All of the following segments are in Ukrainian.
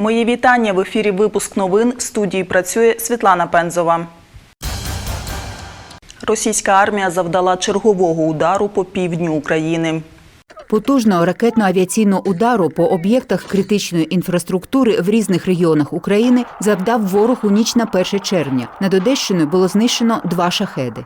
Мої вітання в ефірі. Випуск новин в студії працює Світлана Пензова. Російська армія завдала чергового удару по півдню України. Потужного ракетно-авіаційного удару по об'єктах критичної інфраструктури в різних регіонах України завдав ворог у ніч на 1 червня. Над Одещиною було знищено два шахеди.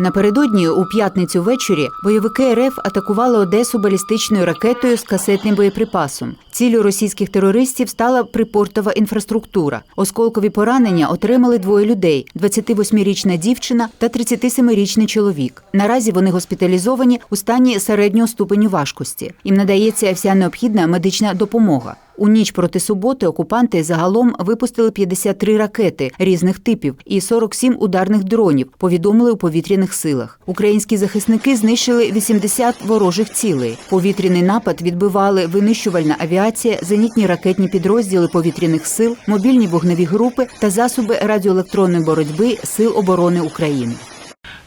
Напередодні у п'ятницю ввечері бойовики РФ атакували Одесу балістичною ракетою з касетним боєприпасом. Ціллю російських терористів стала припортова інфраструктура. Осколкові поранення отримали двоє людей: – 28-річна дівчина та 37-річний чоловік. Наразі вони госпіталізовані у стані середнього ступеню важкості. Їм надається вся необхідна медична допомога. У ніч проти суботи окупанти загалом випустили 53 ракети різних типів і 47 ударних дронів. Повідомили у повітряних силах. Українські захисники знищили 80 ворожих цілей. Повітряний напад відбивали винищувальна авіація, зенітні ракетні підрозділи повітряних сил, мобільні вогневі групи та засоби радіоелектронної боротьби Сил оборони України.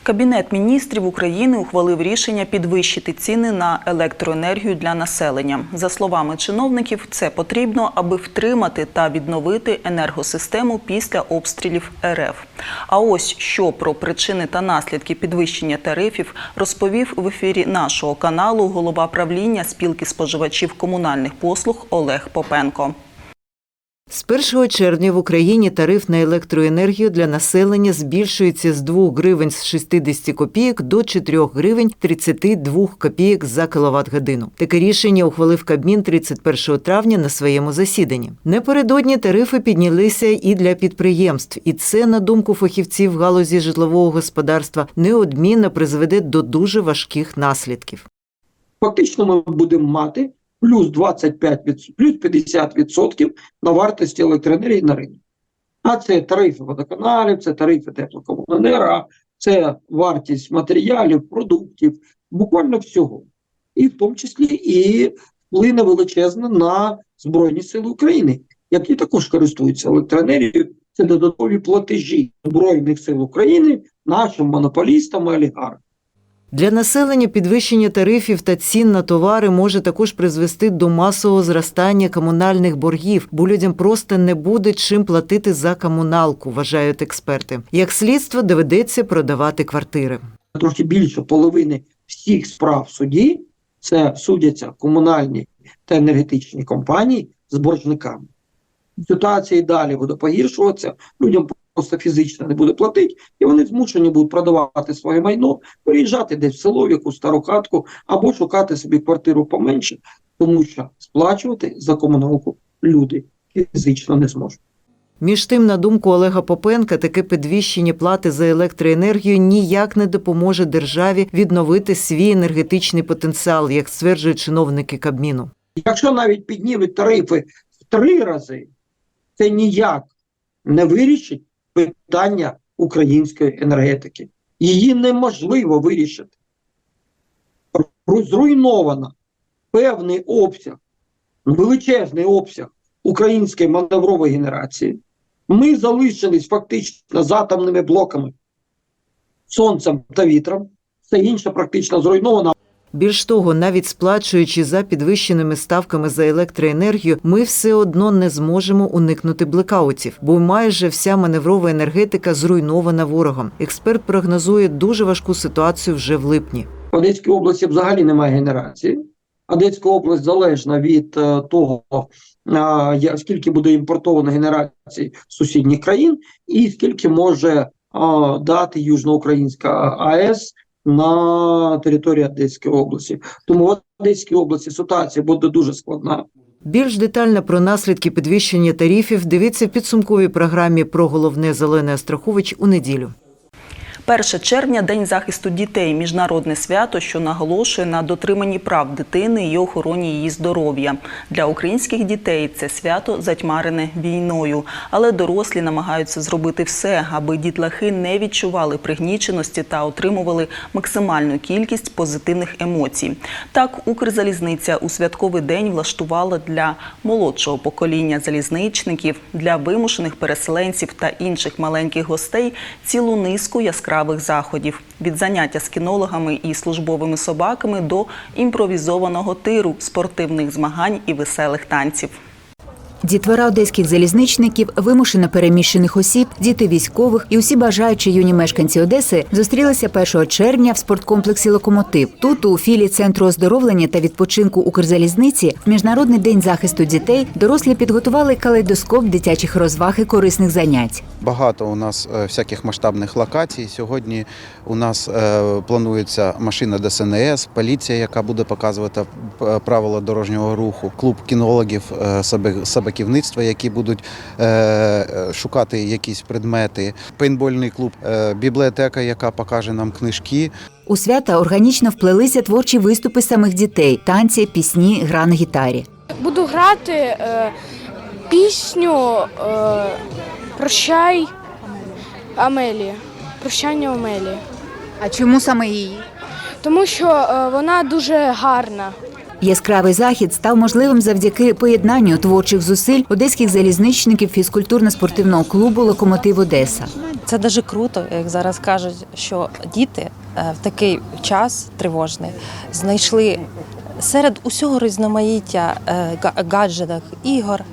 Кабінет міністрів України ухвалив рішення підвищити ціни на електроенергію для населення. За словами чиновників, це потрібно, аби втримати та відновити енергосистему після обстрілів РФ. А ось що про причини та наслідки підвищення тарифів розповів в ефірі нашого каналу голова правління спілки споживачів комунальних послуг Олег Попенко. З 1 червня в Україні тариф на електроенергію для населення збільшується з 2 гривень з 60 копійок до 4 гривень 32 копійок за кіловат-годину. Таке рішення ухвалив Кабмін 31 травня на своєму засіданні. Напередодні тарифи піднялися і для підприємств, і це, на думку фахівців галузі житлового господарства, неодмінно призведе до дуже важких наслідків. фактично ми будемо мати плюс 25, від- плюс 50% на вартості електроенергії на ринку. А це тарифи водоканалів, це тарифи теплокомуненерго, це вартість матеріалів, продуктів, буквально всього. І в тому числі і вплине величезно на Збройні Сили України, які також користуються електроенергією. Це додаткові платежі Збройних сил України нашим монополістам і олігархам. Для населення підвищення тарифів та цін на товари може також призвести до масового зростання комунальних боргів, бо людям просто не буде чим платити за комуналку, вважають експерти. Як слідство доведеться продавати квартири. трохи більше половини всіх справ в суді це судяться комунальні та енергетичні компанії з боржниками. Ситуація і далі буде погіршуватися, людям просто фізично не буде платити, і вони змушені будуть продавати своє майно, переїжджати десь в село, в якусь стару хатку, або шукати собі квартиру поменше, тому що сплачувати за комуналку люди фізично не зможуть. Між тим, на думку Олега Попенка, таке підвищення плати за електроенергію ніяк не допоможе державі відновити свій енергетичний потенціал, як стверджують чиновники Кабміну. Якщо навіть піднімуть тарифи в три рази, це ніяк не вирішить питання української енергетики. Її неможливо вирішити. Ру- Зруйновано певний обсяг, величезний обсяг української маневрової генерації. Ми залишились фактично з атомними блоками, сонцем та вітром. Все інше практично зруйновано. Більш того, навіть сплачуючи за підвищеними ставками за електроенергію, ми все одно не зможемо уникнути блекаутів, бо майже вся маневрова енергетика зруйнована ворогом. Експерт прогнозує дуже важку ситуацію вже в липні. В Одеській області взагалі немає генерації. Одеська область залежна від е, того, е, скільки буде імпортовано генерації сусідніх країн, і скільки може е, дати Южноукраїнська АЕС на території Одеської області. Тому в Одеській області ситуація буде дуже складна. Більш детально про наслідки підвищення тарифів дивіться в підсумковій програмі про головне зелене страхович у неділю. 1 червня День захисту дітей міжнародне свято, що наголошує на дотриманні прав дитини і охороні її здоров'я. Для українських дітей це свято затьмарене війною, але дорослі намагаються зробити все, аби дітлахи не відчували пригніченості та отримували максимальну кількість позитивних емоцій. Так, Укрзалізниця у святковий день влаштувала для молодшого покоління залізничників, для вимушених переселенців та інших маленьких гостей цілу низку яскравих яскравих заходів від заняття з кінологами і службовими собаками до імпровізованого тиру, спортивних змагань і веселих танців. Дітвора одеських залізничників, вимушено переміщених осіб, діти військових і усі бажаючі юні мешканці Одеси зустрілися 1 червня в спорткомплексі Локомотив. Тут, у філії центру оздоровлення та відпочинку Укрзалізниці, в міжнародний день захисту дітей дорослі підготували калейдоскоп дитячих розваг і корисних занять. Багато у нас е, всяких масштабних локацій. Сьогодні у нас е, планується машина ДСНС, поліція, яка буде показувати е, правила дорожнього руху, клуб кінологів, собак- собаківництва, які будуть е, е, шукати якісь предмети, пейнтбольний клуб, е, бібліотека, яка покаже нам книжки. У свята органічно вплелися творчі виступи самих дітей, танці, пісні, гра на гітарі. Буду грати е, пісню е, Прощай Амелі. Прощання Амелі. А чому саме її? Тому що е, вона дуже гарна. Яскравий захід став можливим завдяки поєднанню творчих зусиль одеських залізничників фізкультурно-спортивного клубу Локомотив Одеса. Це дуже круто, як зараз кажуть, що діти е, в такий час тривожний знайшли серед усього різноманіття е, гаджетів, ігор,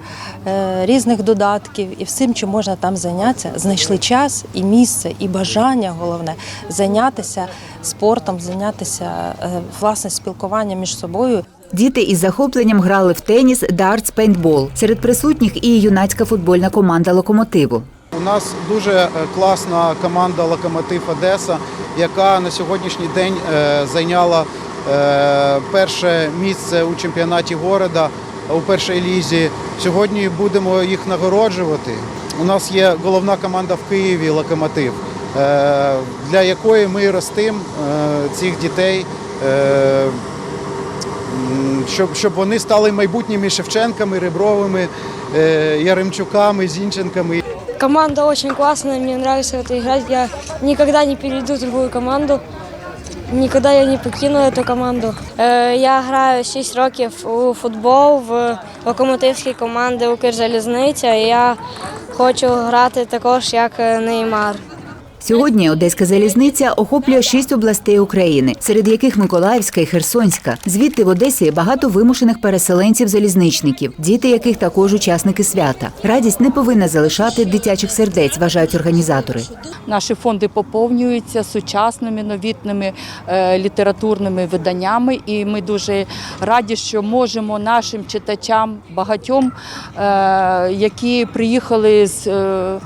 е, різних додатків і всім, чим можна там зайнятися, знайшли час і місце, і бажання головне зайнятися спортом, зайнятися власне спілкуванням між собою. Діти із захопленням грали в теніс, дартс, пейнтбол. Серед присутніх і юнацька футбольна команда локомотиву. У нас дуже е, класна команда Локомотив Одеса, яка на сьогоднішній день е, зайняла е, перше місце у чемпіонаті города у першій лізі. Сьогодні будемо їх нагороджувати. У нас є головна команда в Києві Локомотив, для якої ми ростимо цих дітей. Щоб, щоб вони стали майбутніми Шевченками, Ребровими, е, Яремчуками, Зінченками. Команда очень классная, мне нравится это играть. Я никогда не перейду в другую команду. Никогда я не покину эту команду. Е, я граю 6 років у футбол в локомотивській команді Укрзалізниця. Я хочу грати також як е, Неймар. Сьогодні Одеська залізниця охоплює шість областей України, серед яких Миколаївська і Херсонська. Звідти в Одесі багато вимушених переселенців-залізничників, діти яких також учасники свята. Радість не повинна залишати дитячих сердець, вважають організатори. Наші фонди поповнюються сучасними новітними е, літературними виданнями, і ми дуже раді, що можемо нашим читачам багатьом, е, які приїхали з е,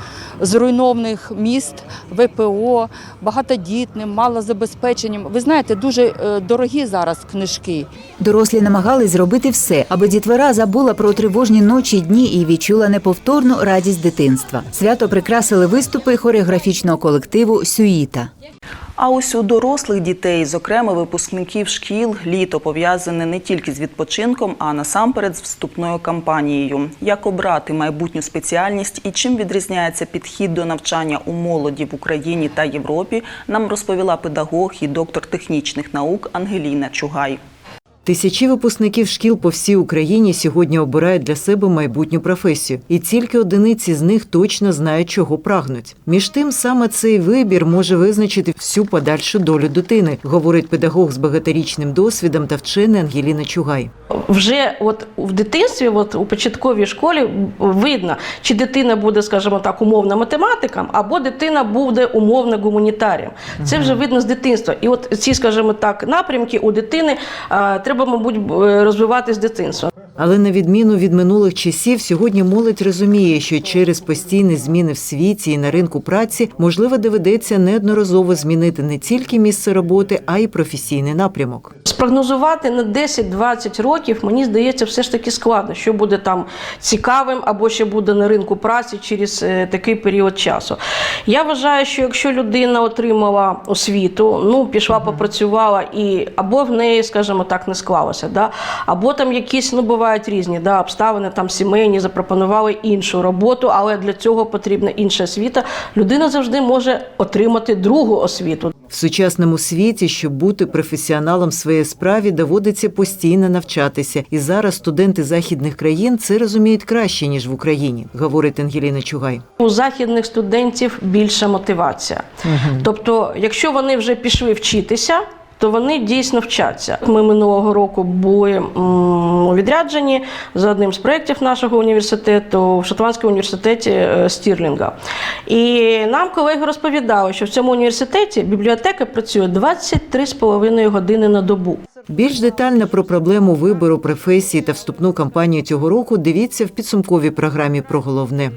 зруйнованих міст, ВПО, багатодітним, малозабезпеченим. Ви знаєте, дуже е, дорогі зараз книжки. Дорослі намагались зробити все, аби дітвора забула про тривожні ночі дні і відчула неповторну радість дитинства. Свято прикрасили виступи хореографічного колективу Сюїта. А ось у дорослих дітей, зокрема випускників шкіл, літо пов'язане не тільки з відпочинком, а насамперед з вступною кампанією. Як обрати майбутню спеціальність і чим відрізняється підхід до навчання у молоді в Україні та Європі, нам розповіла педагог і доктор технічних наук Ангеліна Чугай. Тисячі випускників шкіл по всій Україні сьогодні обирають для себе майбутню професію, і тільки одиниці з них точно знають, чого прагнуть. Між тим, саме цей вибір може визначити всю подальшу долю дитини, говорить педагог з багаторічним досвідом та вчений Ангеліна Чугай. вже от в дитинстві, от у початковій школі видно, чи дитина буде, скажімо так, умовно математиком, або дитина буде умовно гуманітарієм. Це вже видно з дитинства. І от ці, скажімо так, напрямки у дитини а, треба, мабуть, розвивати з дитинства. Але на відміну від минулих часів, сьогодні молодь розуміє, що через постійні зміни в світі і на ринку праці можливо доведеться неодноразово змінити не тільки місце роботи, а й професійний напрямок. Спрогнозувати на 10-20 років, мені здається, все ж таки складно, що буде там цікавим або що буде на ринку праці через е, такий період часу. Я вважаю, що якщо людина отримала освіту, ну пішла, попрацювала, і або в неї, скажімо так, не склалося, да? або там якісь ну бувають різні да, обставини, там сімейні запропонували іншу роботу, але для цього потрібна інша освіта. Людина завжди може отримати другу освіту. В сучасному світі, щоб бути професіоналом в своїй справі, доводиться постійно навчатися. І зараз студенти західних країн це розуміють краще ніж в Україні, говорить Ангеліна Чугай. У західних студентів більша мотивація. Тобто, якщо вони вже пішли вчитися, то вони дійсно вчаться. Ми минулого року були у відрядженні за одним з проєктів нашого університету в Шотландському університеті е, Стірлінга. І нам колеги розповідали, що в цьому університеті бібліотека працює 23,5 години на добу. Більш детально про проблему вибору професії та вступну кампанію цього року дивіться в підсумковій програмі про головне.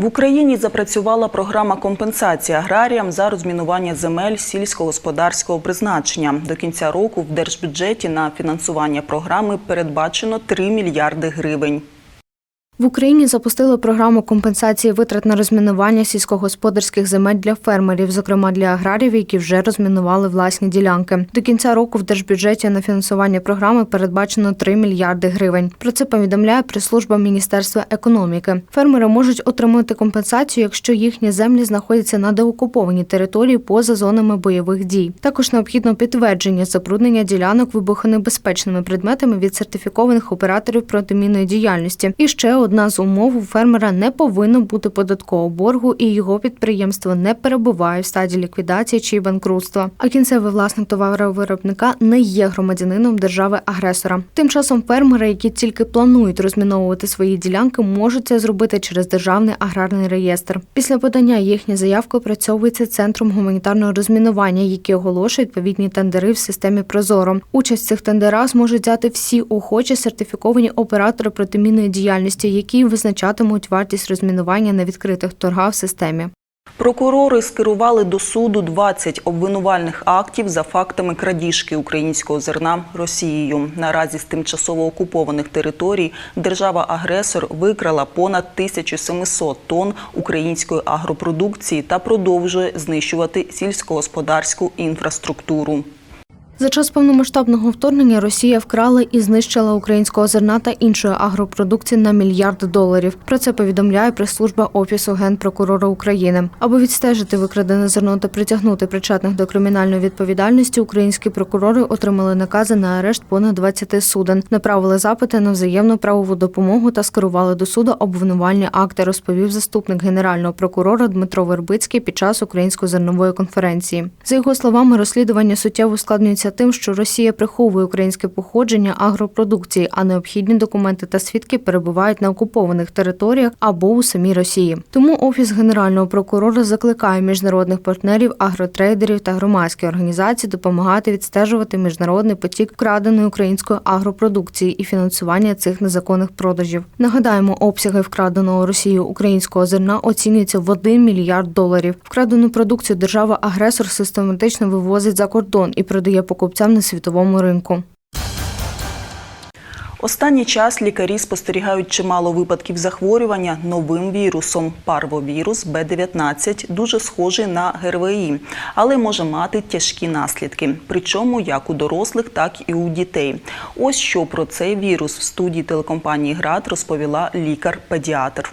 В Україні запрацювала програма компенсації аграріям за розмінування земель сільськогосподарського призначення. До кінця року в держбюджеті на фінансування програми передбачено 3 мільярди гривень. В Україні запустили програму компенсації витрат на розмінування сільськогосподарських земель для фермерів, зокрема для аграріїв, які вже розмінували власні ділянки. До кінця року в держбюджеті на фінансування програми передбачено 3 мільярди гривень. Про це повідомляє прес-служба Міністерства економіки. Фермери можуть отримати компенсацію, якщо їхні землі знаходяться на деокупованій території поза зонами бойових дій. Також необхідно підтвердження забруднення ділянок вибухонебезпечними предметами від сертифікованих операторів протимінної діяльності. І ще одна з умов у фермера не повинно бути податкового боргу, і його підприємство не перебуває в стадії ліквідації чи банкрутства. А кінцевий власник товаровиробника не є громадянином держави-агресора. Тим часом фермери, які тільки планують розміновувати свої ділянки, можуть це зробити через державний аграрний реєстр. Після подання їхня заявка опрацьовується центром гуманітарного розмінування, який оголошує відповідні тендери в системі Прозоро. Участь в цих тендерах зможуть взяти всі охочі сертифіковані оператори протимінної діяльності, які визначатимуть вартість розмінування на відкритих торгах в системі. Прокурори скерували до суду 20 обвинувальних актів за фактами крадіжки українського зерна Росією. Наразі з тимчасово окупованих територій держава-агресор викрала понад 1700 тонн української агропродукції та продовжує знищувати сільськогосподарську інфраструктуру. За час повномасштабного вторгнення Росія вкрала і знищила українського зерна та іншої агропродукції на мільярд доларів. Про це повідомляє прес-служба Офісу Генпрокурора України. Аби відстежити викрадене зерно та притягнути причетних до кримінальної відповідальності, українські прокурори отримали накази на арешт понад 20 суден, направили запити на взаємну правову допомогу та скерували до суду обвинувальні акти, розповів заступник генерального прокурора Дмитро Вербицький під час української зернової конференції. За його словами, розслідування суттєво ускладнюється тим, що Росія приховує українське походження агропродукції, а необхідні документи та свідки перебувають на окупованих територіях або у самій Росії. Тому офіс генерального прокурора закликає міжнародних партнерів, агротрейдерів та громадські організації допомагати відстежувати міжнародний потік вкраденої української агропродукції і фінансування цих незаконних продажів. Нагадаємо, обсяги вкраденого Росією українського зерна оцінюються в 1 мільярд доларів. Вкрадену продукцію держава-агресор систематично вивозить за кордон і продає покупцям на світовому ринку. Останній час лікарі спостерігають чимало випадків захворювання новим вірусом. Парвовірус Б-19 дуже схожий на ГРВІ, але може мати тяжкі наслідки. Причому як у дорослих, так і у дітей. Ось що про цей вірус в студії телекомпанії ГРАД розповіла лікар-педіатр.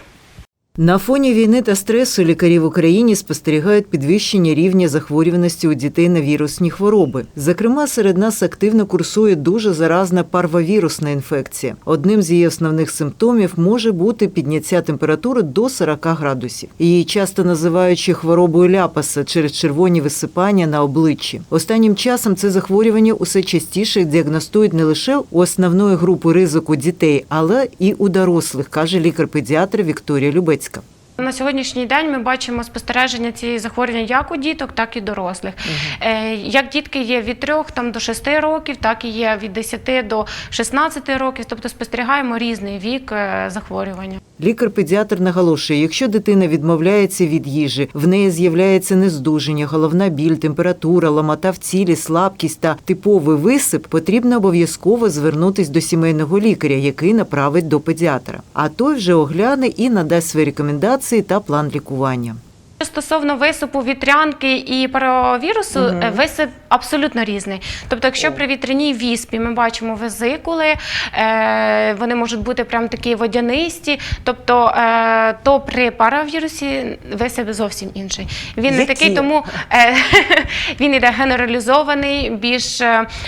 На фоні війни та стресу лікарі в Україні спостерігають підвищення рівня захворюваності у дітей на вірусні хвороби. Зокрема, серед нас активно курсує дуже заразна парвовірусна інфекція. Одним з її основних симптомів може бути підняття температури до 40 градусів. Її часто називають ще хворобою ляпаса через червоні висипання на обличчі. Останнім часом це захворювання усе частіше діагностують не лише у основної групи ризику дітей, але і у дорослих, каже лікар-педіатр Вікторія Любецька. На сьогоднішній день ми бачимо спостереження цієї захворювання як у діток, так і дорослих. Е, Як дітки є від 3 там, до 6 років, так і є від 10 до 16 років, тобто спостерігаємо різний вік е, захворювання. Лікар-педіатр наголошує, якщо дитина відмовляється від їжі, в неї з'являється нездуження, головна біль, температура, ламота в цілі, слабкість та типовий висип, потрібно обов'язково звернутись до сімейного лікаря, який направить до педіатра. А той вже огляне і надасть свої рекомендації та план лікування. Стосовно висипу вітрянки і паровірусу, е, висип абсолютно різний. Тобто, якщо при вітряній віспі ми бачимо везикули, е, вони можуть бути прям такі водянисті, тобто е, то при паравірусі висип зовсім інший. Він не такий, тому він іде генералізований, більш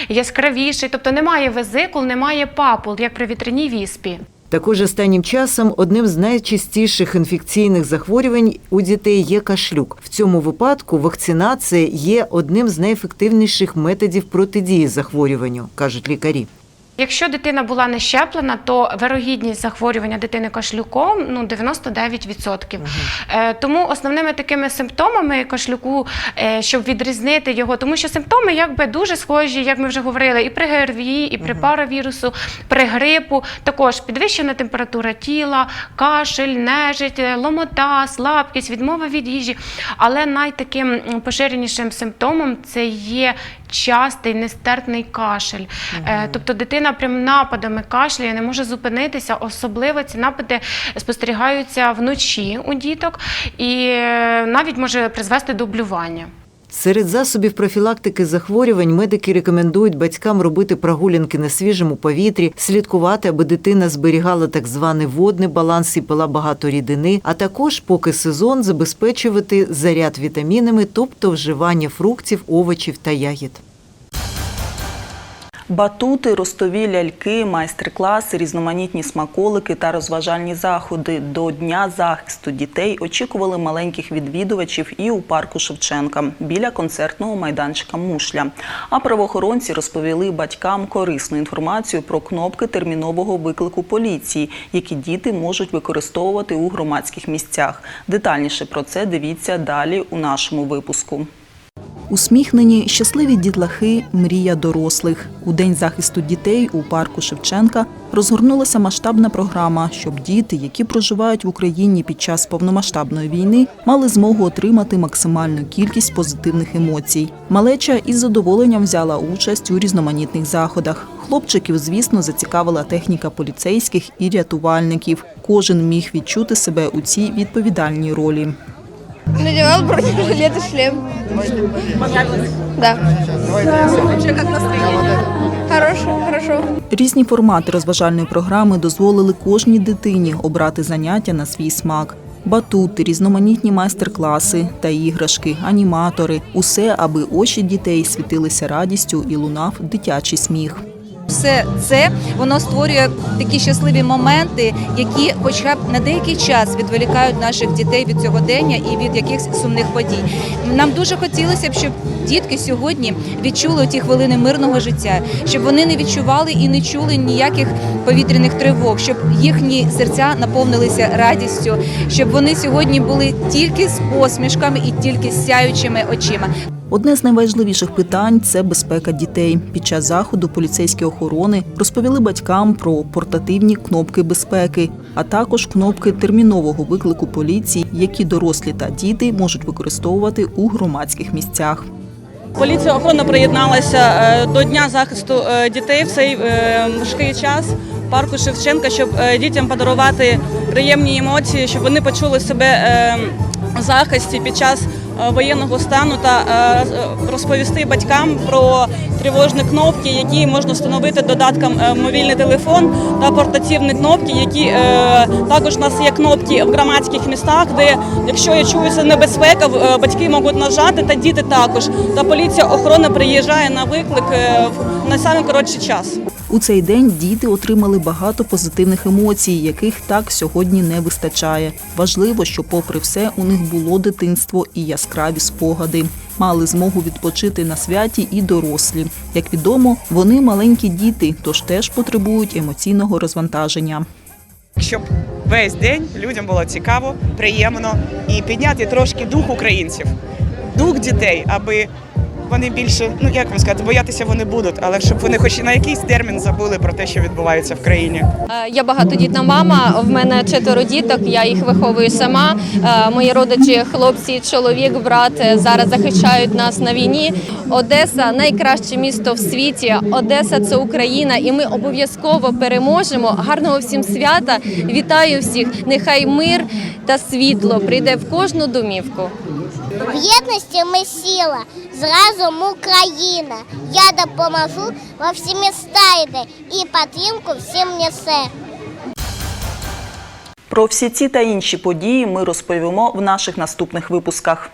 яскравіший, тобто немає везикул, немає папул, як при вітряній віспі. Також останнім часом одним з найчастіших інфекційних захворювань у дітей є кашлюк. В цьому випадку вакцинація є одним з найефективніших методів протидії захворюванню, кажуть лікарі. Якщо дитина була не щеплена, то вирогідність захворювання дитини кашлюком ну 99%. Е, тому основними такими симптомами кашлюку, е, щоб відрізнити його, тому що симптоми якби дуже схожі, як ми вже говорили, і при ГРВІ, і при паравірусу, при грипу, також підвищена температура тіла, кашель, нежить, е, ломота, слабкість, відмова від їжі. Але найтаким поширенішим симптомом це є частий нестерпний кашель. Е, Тобто дитина прям нападами кашляє, не може зупинитися. Особливо ці напади спостерігаються вночі у діток і е, навіть може призвести до блювання. Серед засобів профілактики захворювань медики рекомендують батькам робити прогулянки на свіжому повітрі, слідкувати, аби дитина зберігала так званий водний баланс і пила багато рідини, а також, поки сезон, забезпечувати заряд вітамінами, тобто вживання фруктів, овочів та ягід. Батути, ростові ляльки, майстер-класи, різноманітні смаколики та розважальні заходи до Дня захисту дітей очікували маленьких відвідувачів і у парку Шевченка біля концертного майданчика Мушля. А правоохоронці розповіли батькам корисну інформацію про кнопки термінового виклику поліції, які діти можуть використовувати у громадських місцях. Детальніше про це дивіться далі у нашому випуску. Усміхнені, щасливі дітлахи – мрія дорослих. У День захисту дітей у парку Шевченка розгорнулася масштабна програма, щоб діти, які проживають в Україні під час повномасштабної війни, мали змогу отримати максимальну кількість позитивних емоцій. Малеча із задоволенням взяла участь у різноманітних заходах. Хлопчиків, звісно, зацікавила техніка поліцейських і рятувальників. Кожен міг відчути себе у цій відповідальній ролі. Надевал бронежилет и шлем. Хорошо, хорошо. Різні формати розважальної програми дозволили кожній дитині обрати заняття на свій смак. Батути, різноманітні майстер-класи та іграшки, аніматори усе, аби очі дітей світилися радістю і лунав дитячий сміх. Все це воно створює такі щасливі моменти, які, хоча б на деякий час, відволікають наших дітей від сьогодення і від якихось сумних подій. Нам дуже хотілося б, щоб дітки сьогодні відчули ті хвилини мирного життя, щоб вони не відчували і не чули ніяких повітряних тривог, щоб їхні серця наповнилися радістю, щоб вони сьогодні були тільки з посмішками і тільки з сяючими очима. Одне з найважливіших питань це безпека дітей. Під час заходу поліцейські охорони розповіли батькам про портативні кнопки безпеки, а також кнопки термінового виклику поліції, які дорослі та діти можуть використовувати у громадських місцях. Поліція охорона приєдналася е, до Дня захисту е, дітей в цей е, важкий час парку Шевченка, щоб дітям подарувати приємні емоції, щоб вони почули себе в захисті під час воєнного стану та е, розповісти батькам про тривожні кнопки, які можна встановити додатком е, мобільний телефон та портативні кнопки, які е, також у нас є кнопки в громадських містах, де якщо я чуюся небезпека, е, батьки можуть нажати, та діти також. Та поліція охорона приїжджає на виклик е, в найсамий коротший час. У цей день діти отримали багато позитивних емоцій, яких так сьогодні не вистачає. Важливо, що, попри все, у них було дитинство і яскраві спогади. Мали змогу відпочити на святі і дорослі. Як відомо, вони маленькі діти, тож теж потребують емоційного розвантаження. щоб весь день людям було цікаво, приємно і підняти трошки дух українців, дух дітей, аби вони більше, ну як вам сказати, боятися вони будуть, але щоб вони хоч на якийсь термін забули про те, що відбувається в країні. Е, Я багатодітна мама. В мене четверо діток. Я їх виховую сама. Е, Мої родичі, хлопці, чоловік, брат е, зараз захищають нас на війні. Одеса найкраще місто в світі. Одеса це Україна, і ми обов'язково переможемо. Гарного всім свята! Вітаю всіх! Нехай мир та світло прийде в кожну домівку. В єдності ми сила, зразу Україна. Я допоможу во всі міста і підтримку всім несе. Про всі ці та інші події ми розповімо в наших наступних випусках.